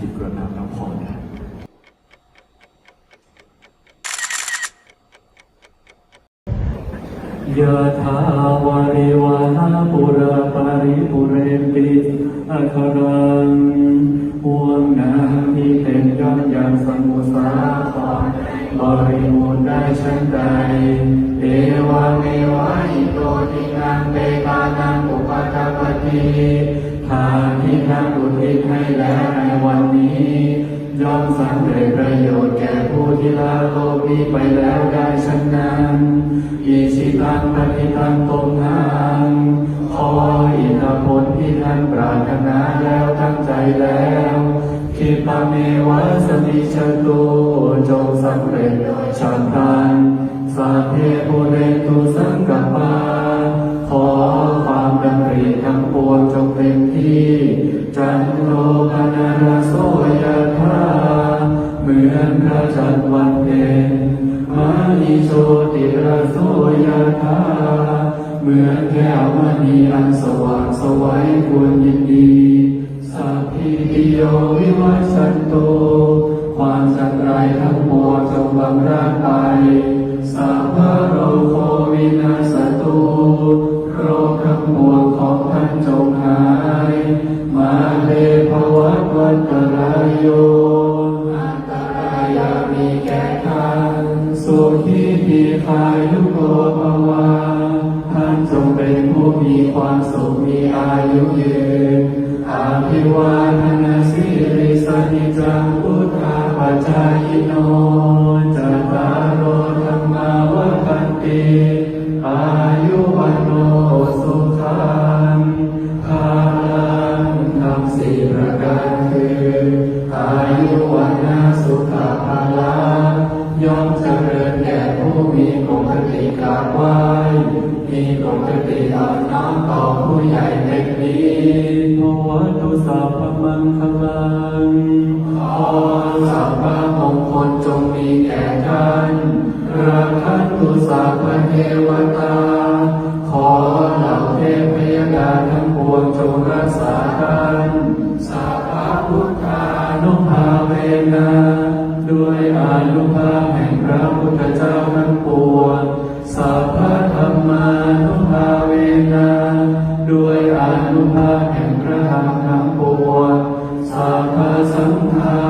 จิตกระทำน้ำพรนะยะถาวาริวาหาปุราปาริปุเรนติอาคารังห่วงน้ำที่เต็มย่อมอย่างสมุสาครบริบูรณ์ได้ชั้นใด เอวาเมวะอิโตทินังเตตานังอุปตาปฏิ สำเร็จประโยชน์แก่ผู้ที่ละโลกนี้ไปแล้วได้ฉันนั้นอิสิตังปฏิตังตมนังขออิทธผลที่ท่านปรารถนาแล้วตั้งใจแล้วคิปาเมวัสติชตุจงสำเร็จโดยฉันทั นิโชติระโสยธาเหมือนแก้วมณีอันสว่างสวัยควรยินดี ทีคายทุกโกภวาท่านจงเป็นผู้มีความสุขมีอายุยืนอาภิวาทนาสิริสนิจังพุทธาปัจจายโนจัตตารโอธรรมาวัฏันติอายุวันโนสุขังภาลังทำสี่ประการคืออายุวันนาสุขภาลัง มีปกติกราบไหว้มีปกติอ่อนน้อมต่อผู้ใหญ่เด็กดีโมวัตุสัพพมังคลังขอสัพพะมงคลจงมีแก่ท่านราคันตุสัพพะเทวตา ขอเหล่าเทพยดาทั้งปวงจงรักษาท่านสัพพะพุทธานุภาเวนะด้วยอานุภาพแห่งพระพุทธเจ้าทั้ง แห่งพระธรรมทั้งปวงสัพพสังฆา